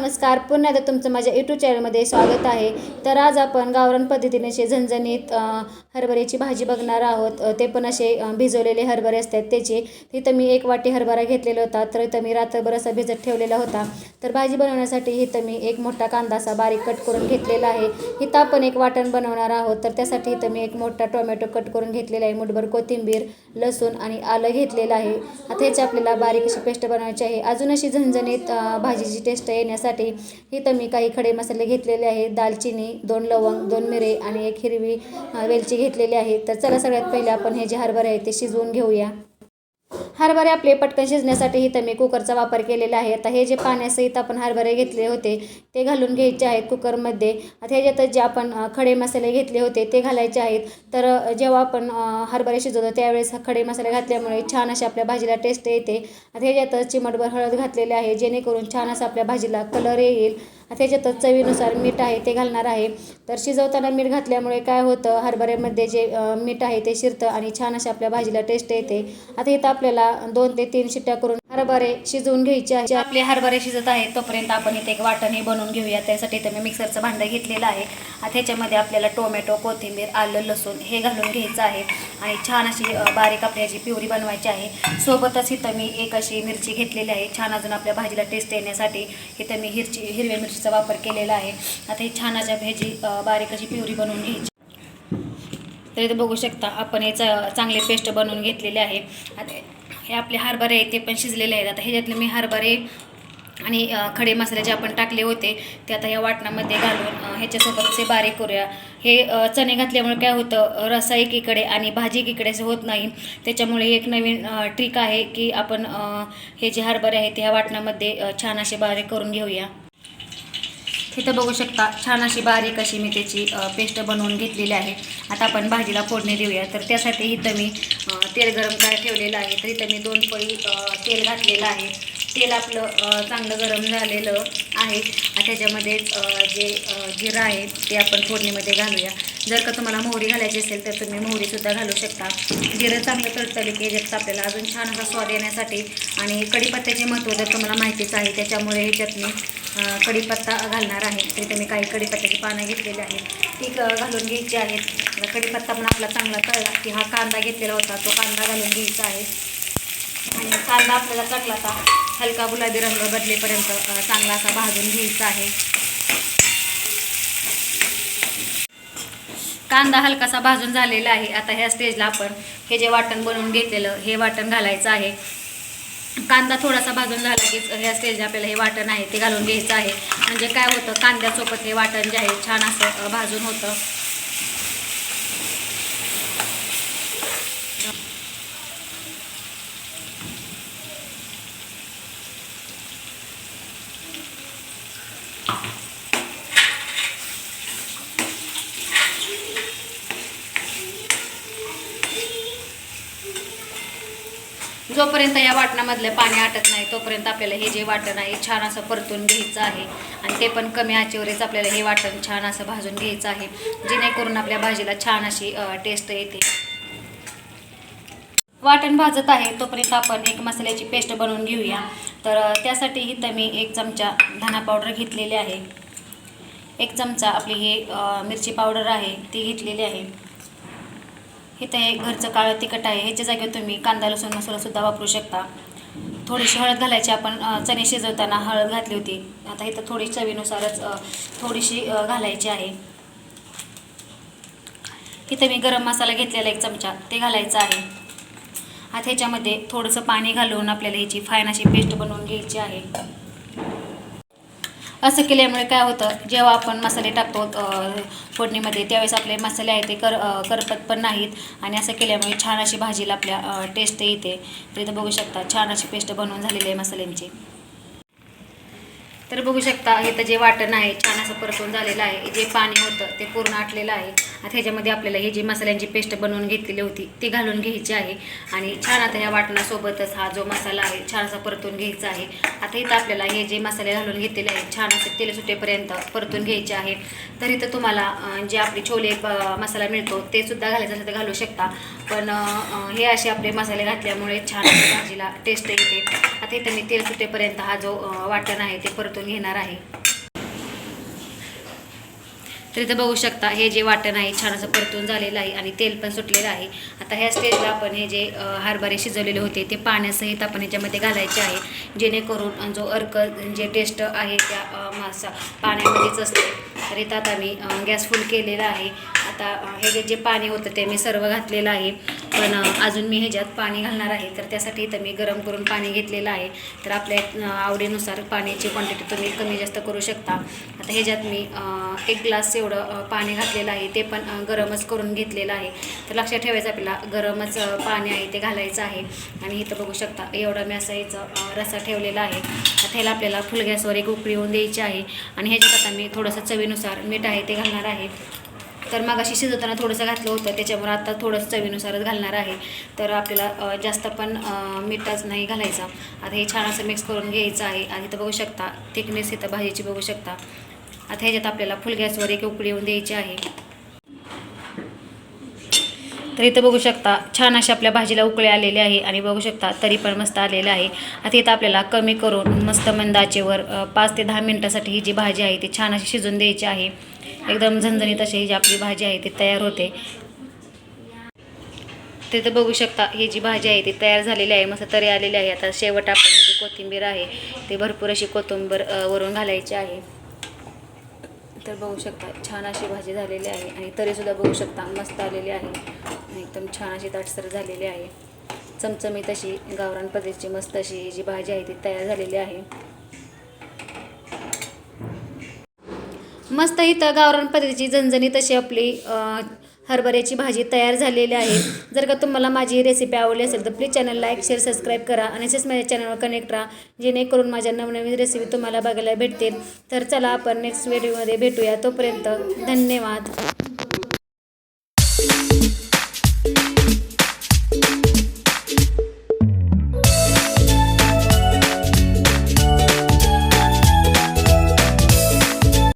नमस्कार. पुन्हा एकदा तुमचं माझ्या यूट्यूब चॅनलमध्ये स्वागत आहे. तर आज आपण गावरान पद्धतीने असे झणझणीत हरभऱ्याची भाजी बघणार आहोत. ते पण असे भिजवलेले हरभरे असतात त्याचे. तिथं मी एक वाटी हरभरा घेतलेला होता. तर इथं मी रात्रभर असा भिजत ठेवलेला होता. तर भाजी बनवण्यासाठी इथं मी एक मोठा कांदा असा बारीक कट करून घेतलेला आहे. इथं आपण एक वाटण बनवणार आहोत. तर त्यासाठी इथं मी एक मोठा टोमॅटो कट करून घेतलेला आहे. मुठभर कोथिंबीर लसूण आणि आलं घेतलेलं आहे. आता ह्याची आपल्याला बारीक अशी पेस्ट बनवायची आहे. अजून अशी झणझणीत भाजीची टेस्ट येण्यासाठी इथं मी काही खडे मसाले घेतलेले आहेत. दालचिनी दोन लवंग दोन मिरे आणि एक हिरवी वेलची घेतलेली आहे. तर चला सगळ्यात पहिले आपण हे जे हरभरे आहे ते शिजवून घेऊया. हरभरे आपले पटकन शिजण्यासाठी इथं मी कुकरचा वापर केलेला आहे. आता हे जे पाण्यासहित आपण हरभरे घेतले होते ते घालून घ्यायचे आहेत कुकरमध्ये. आता ह्याच्यातच जे आपण खडे मसाले घेतले होते ते घालायचे आहेत. तर जेव्हा आपण हरभरे शिजवतो त्यावेळेस खडे मसाले घातल्यामुळे छान अशी आपल्या भाजीला टेस्ट येते. आता ह्याच्यातच चिमटभर हळद घातलेले आहे जेणेकरून छान असं आपल्या भाजीला कलर येईल. त्याच्यातच चवीनुसार मीठ आहे ते घालणार आहे. तर शिजवताना मीठ घातल्यामुळे काय होतं हरभऱ्यामध्ये जे मीठ आहे ते शिरतं आणि छान अशी आपल्या भाजीला टेस्ट येते. आता इथं आपल्याला दोन ते तीन शिट्ट्या करून हरभरे शिजवून घ्यायचे आहे आपले हरभरे शिजत आहेत तोपर्यंत आपण इथे एक वाटण हे बनवून घेऊया. त्यासाठी इथे मी मिक्सरचं भांडं घेतलेलं आहे. आता ह्याच्यामध्ये आपल्याला टोमॅटो कोथिंबीर आलं लसूण हे घालून घ्यायचं आहे. आणि छान अशी बारीक आपली पिवरी प्युरी बनवायची आहे सोबतच इथं मी एक अशी मिरची घेतलेली आहे. छान अजून आपल्या भाजीला टेस्ट येण्यासाठी इथं मी हिरची हिरव्या मिरचीचा वापर केलेला आहे. आता ही छान अशा ह्याची बारीक अशी प्युरी बनवून घ्यायची. तर इथे बघू शकता आपण हे चांगले पेस्ट बनवून घेतलेले आहे. आता हे आपले हरभरे आहेत ते पण शिजलेले आहेत. आता ह्याच्यातले मी हरभरे आणि खडे मसाले जे आपण टाकले होते ते आता या वाटणामध्ये घालून ह्याच्यासोबत असे बारीक करूया. हे चणे घातल्यामुळे काय होतं रसा एकीकडे आणि भाजी एकीकडे असं होत नाही. त्याच्यामुळे एक नवीन ट्रिक आहे की आपण हे जे हरभरे आहेत ते ह्या वाटणामध्ये छान असे बारीक करून घेऊया. इथं बघू शकता छान अशी बारीक अशी मी त्याची पेस्ट बनवून घेतलेली आहे. आता आपण भाजीला फोडणी देऊया. तर त्यासाठी इथं मी तेल गरम काय ठेवलेलं आहे. तर इथं मी दोन पळी तेल घातलेलं आहे. तेल आपलं चांगलं गरम झालेलं आहे. त्याच्यामध्ये जे जिरा आहे ते आपण फोडणीमध्ये घालूया. जर का तुम्हाला मोहरी घालायची असेल तर तुम्ही मोहरीसुद्धा घालू शकता. जिरं चांगलं तडतडलं की याच्यात आपल्याला अजून छान असा स्वाद येण्यासाठी आणि कढीपत्त्याचे महत्त्व जर तुम्हाला माहितीच आहे त्याच्यामुळे ह्याच्यात मी कढीपत्ता घालणार आहे. तिथे मी काही कढीपत्त्याची पानं घेतलेली आहेत. ती घालून घ्यायची आहेत. कढीपत्ता पण आपला चांगला कळला की हा कांदा घेतलेला होता. तो कांदा घालून घ्यायचा आहे. आणि कांदा आपल्याला चांगला असा हलका गुलाबी रंग बदलेपर्यंत चांगला असा भाजून घ्यायचा आहे. कांदा हलकासा भाजून झालेला आहे. आता ह्या स्टेजला आपण हे जे वाटण बनवून घेतलेलं हे वाटण घालायचं आहे. कांदा थोडासा भाजून झाला की ह्या स्टेजला आपल्याला हे वाटण आहे ते घालून घ्यायचं आहे. म्हणजे काय होतं कांद्यासोबत हे वाटण जे आहे छान असं भाजून होतं. जोपर्यंत या वाटणामधलं पाणी आटत नाही तोपर्यंत आपल्याला हे जे वाटण आहे छान असं परतून घ्यायचं आहे. आणि ते पण कमी आचेवरच आपल्याला हे वाटण छान असं भाजून घ्यायचं आहे जेणेकरून आपल्या भाजीला छान अशी टेस्ट येते. वाटण भाजत आहे तोपर्यंत आपण एक मसाल्याची पेस्ट बनवून घेऊया. तर त्यासाठीही त्यासाठी इथं मी एक चमचा धना पावडर घेतलेली आहे. एक चमचा आपली हे मिरची पावडर आहे ती घेतलेली आहे. इथं हे घरचं काळं तिखट आहे. ह्याच्या जागेवर तुम्ही कांदा लसूण मसालासुद्धा वापरू शकता. थोडीशी हळद घालायची. आपण चणे शिजवताना हळद घातली होती. आता इथं थोडी चवीनुसारच थोडीशी घालायची आहे. इथं मी गरम मसाला घेतलेला एक चमचा ते घालायचा आहे. आता ह्याच्यामध्ये थोडंसं पाणी घालून आपल्याला ह्याची फायनाची अशी पेस्ट बनवून घ्यायची आहे. असं केल्यामुळे काय होतं जेव्हा आपण मसाले टाकतो फोडणीमध्ये त्यावेळेस आपले मसाले आहेत ते कर करपत पण नाहीत. आणि असं केल्यामुळे छान अशी भाजीला आपल्या टेस्ट येते. तर इथं बघू शकता छान अशी पेस्ट बनवून झालेली आहे मसाल्यांची. तर बघू शकता इथं जे वाटण आहे छान असं परतून झालेलं आहे. जे पाणी होतं ते पूर्ण आटलेलं आहे. आता ह्याच्यामध्ये आपल्याला हे जी मसाल्यांची पेस्ट बनवून घेतलेली होती ती घालून घ्यायची आहे. आणि छान आता ह्या वाटणासोबतच हा जो मसाला आहे छान असा परतून घ्यायचा आहे. आता इथं आपल्याला हे जे मसाले घालून घेतलेले आहेत छान असे तेल सुटेपर्यंत परतून घ्यायचे आहे तर इथं तुम्हाला जे आपली छोले मसाला मिळतो ते सुद्धा घालायचं असेल तर घालू शकता. पण हे असे आपले मसाले घातल्यामुळे छान भाजीला टेस्ट येते. आता इथं मी तेल सुटेपर्यंत हा जो वाटण आहे ते परतून घेणार आहे. तर इथं बघू शकता हे जे वाटण आहे छान असं परतून झालेलं आहे आणि तेल पण सुटलेलं आहे. आता ह्या स्टेजला आपण हे जे हरभरे शिजवलेले होते ते पाण्यासहित आपण याच्यामध्ये घालायचे आहे. जेणेकरून जो अर्क जे टेस्ट आहे त्या मासा पाण्यामध्येच असते. तर इथं आता मी गॅस फुल केलेला आहे. आता ह्याच्यात हे जे- पाणी होतं ते मी सर्व घातलेलं आहे. पण अजून मी ह्याच्यात पाणी घालणार आहे. तर त्यासाठी इथं मी गरम करून पाणी घेतलेलं आहे. तर आपल्या आवडीनुसार पाण्याची क्वांटिटी तुम्ही कमी जास्त करू शकता. आता ह्याच्यात मी एक ग्लास एवढं पाणी घातलेलं आहे. ते पण गरमच करून घेतलेलं आहे. तर लक्षात ठेवायचं आपल्याला गरमच पाणी आहे ते घालायचं आहे. आणि इथं बघू शकता एवढा मी असा याचा रसा रस्सा ठेवलेला आहे. आता ह्याला आपल्याला फुल गॅसवर एक उकळी येऊन द्यायची आहे. आणि ह्याच्यात आता मी थोडंसं चवीनुसार मीठ आहे ते घालणार आहे. तर मग अशी शिजवताना थोडंसं घातलं होतं त्याच्यामुळे आता थोडंसं चवीनुसारच घालणार आहे. तर आपल्याला जास्त पण मिठाच नाही घालायचा. आता हे छान असं मिक्स करून घ्यायचं आहे. आणि इथं बघू शकता थिकनेस इथं भाजीची बघू शकता. आता ह्याच्यात आपल्याला फुल गॅसवर एक उकळी येऊन द्यायची आहे. तर इथं बघू शकता छान अशा आपल्या भाजीला उकळे आलेले आहे. आणि बघू शकता तरी पण मस्त आलेलं आहे. आता इथं आपल्याला कमी करून मस्त मंदाचेवर पाच ते दहा मिनटासाठी ही जी भाजी आहे ती छान अशी शिजून द्यायची आहे. एकदम झणझणीत अशी ही जी आपली भाजी आहे ती तयार होते. तिथं बघू शकता ही जी भाजी आहे ती तयार झालेली आहे मस्त तरी आलेली आहे. आता शेवट आपण जी कोथिंबीर आहे ती भरपूर अशी कोथिंबीर वरून घालायची आहे. तर बघू शकता छान अशी भाजी झालेली आहे आणि तरीसुद्धा बघू शकता मस्त आलेली आहे एकदम छान अशी दाटसर झालेली आहे. चमचमीत अशी गावरान पद्धतीची मस्त अशी जी भाजी आहे ती तयार झालेली आहे. मस्त इथं गावरान पद्धतीची झणझणीत अशी आपली हरभऱ्याची भाजी तयार झालेली आहे. जर का तुम्हाला माझी रेसिपी आवडली असेल तर please channel like share subscribe करा आणि असेच माझ्या चॅनलवर कनेक्ट राहा जेणेकरून माझ्या नवनवीन रेसिपी तुम्हाला बघायला भेटतील. तर चला आपण नेक्स्ट व्हिडिओमध्ये भेटूया. तोपर्यंत धन्यवाद.